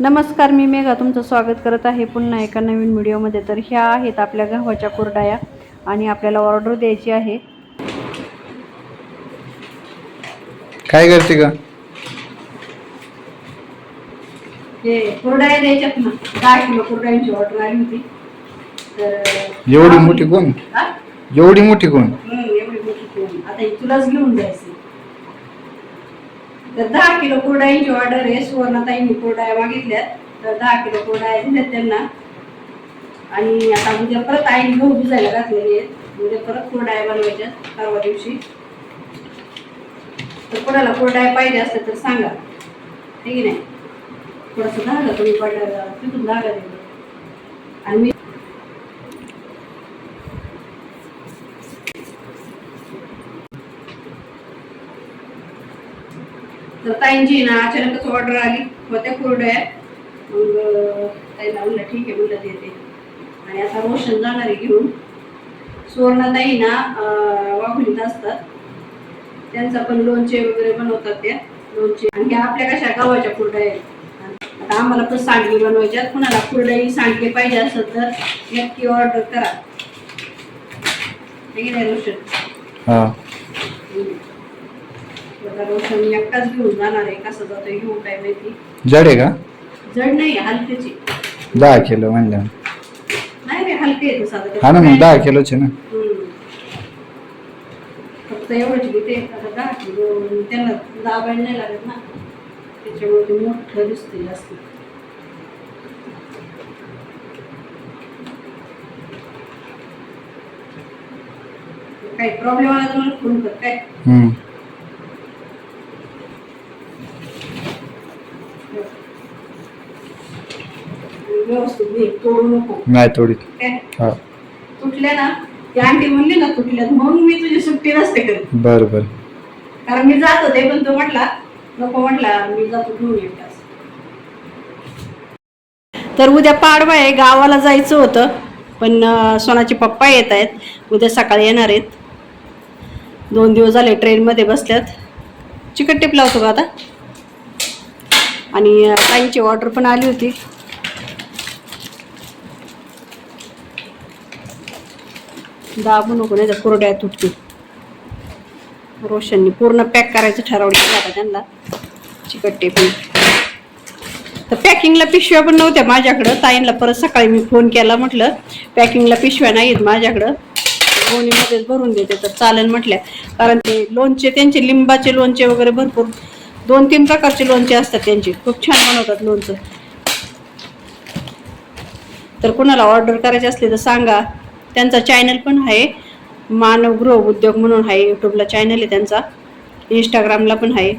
नमस्कार मी मेघा तुमचं स्वागत करत आहे पुन्हा एका नवीन व्हिडिओमध्ये. तर ह्या आहेत आपल्या गव्हाच्या कुरडाया आणि आपल्याला ऑर्डर द्यायची आहे. काय करते का हे कुरडाया द्यायच्यात ना दहा किलो कुरडायांची ऑर्डर आली होती. तर एवढी मोठी कोण? हा? एवढी मोठी कोण? हम्म, एवढी मोठी कोण? आता ही तुलाच घेऊन जायचं. तर दहा किलो कुरडाईंची ऑर्डर आहे. सुवर्णताईंनी कुरडाया मागितल्यात. तर दहा किलो कुरडाया दिल्यात त्यांना. आणि आता उद्या परत आईने गहू भिजायला घातलेली आहेत. उद्या परत कुरडाया बनवायच्या परवा दिवशी. तर कोणाला कुरडाया पाहिजे असते तर सांगा. ठीक आहे नाही? थोडंसं धागा तुम्ही पडला तिथून धागा दिला आणि मी तर ताईंची ना अचानकच ऑर्डर आली. होत्या कुरड्या. मग अं, ताईला म्हणलं ठीक आहे म्हणलं देते. आणि आता रोशन जाणार आहे घेऊन. सुवर्णाताई ना अं, वाघुलीत असतात. त्यांचा पण लोणचे वगैरे बनवतात त्या. लोणचे. आणि आपल्या कशा गावाच्या कुरड्या आहेत? आता आम्हाला पण सांडगे बनवायच्यात कुणाला कुरडाई सांडगे पाहिजे असेल तर नक्की ऑर्डर करा. ठीक आहे रोशन. एकटाच घेऊन जाणार आहे कसं जातोय घेऊन काय माहिती? जड आहे का? जड नाही हलकेची. दहा किलो म्हणल्या नाही रे हलके हा ना मग दहा किलोचे ना. हम्म. फक्त एवढंच घेते. आता दहा किलो त्यांना दाबायला नाही लागत ना. त्याच्यामुळे ते मोठं दिसते जास्त. काही प्रॉब्लेम आला तर मला फोन कर काय? व्यवस्थित घे तोडू नको. नाही काय? हा. तुटल्या ना ती आंटी म्हणली ना तुटल्यात म्हणून मी तुझी सुट्टी नसते करत. बर बर. कारण मी जात होते पण तो म्हटला नको म्हटला मी जातो घेऊन एकटाच तर उद्या पाडवा आहे गावाला जायचं होतं पण अं, सोनाचे पप्पा येत आहेत. उद्या सकाळी येणार आहेत. दोन दिवस झाले ट्रेनमध्ये बसल्यात. चिकट टिप लावतो का आता? आणि अं, ताईंची ऑर्डर पण आली होती. दाबू नको नाही तर कोरड्या तुटतील. रोशननी पूर्ण पॅक करायचं ठरवलं आता त्यांना. चिकट पण तर पॅकिंगला पिशव्या पण नव्हत्या माझ्याकडं. ताईंना परत सकाळी मी फोन केला म्हटलं पॅकिंगला पिशव्या नाहीत माझ्याकडं. गोणीमध्येच भरून देते तर चालेल म्हटल्या. कारण ते लोणचे त्यांचे लिंबाचे लोणचे वगैरे भरपूर दोन तीन प्रकारचे लोणचे असतात त्यांचे. खूप छान बनवतात लोणचं. तर कोणाला ऑर्डर करायचे असले तर सांगा. त्यांचा चॅनल पण आहे. मानवगृह उद्योग म्हणून आहे. यूट्यूबला चॅनल आहे त्यांचा. इंस्टाग्रामला पण आहे.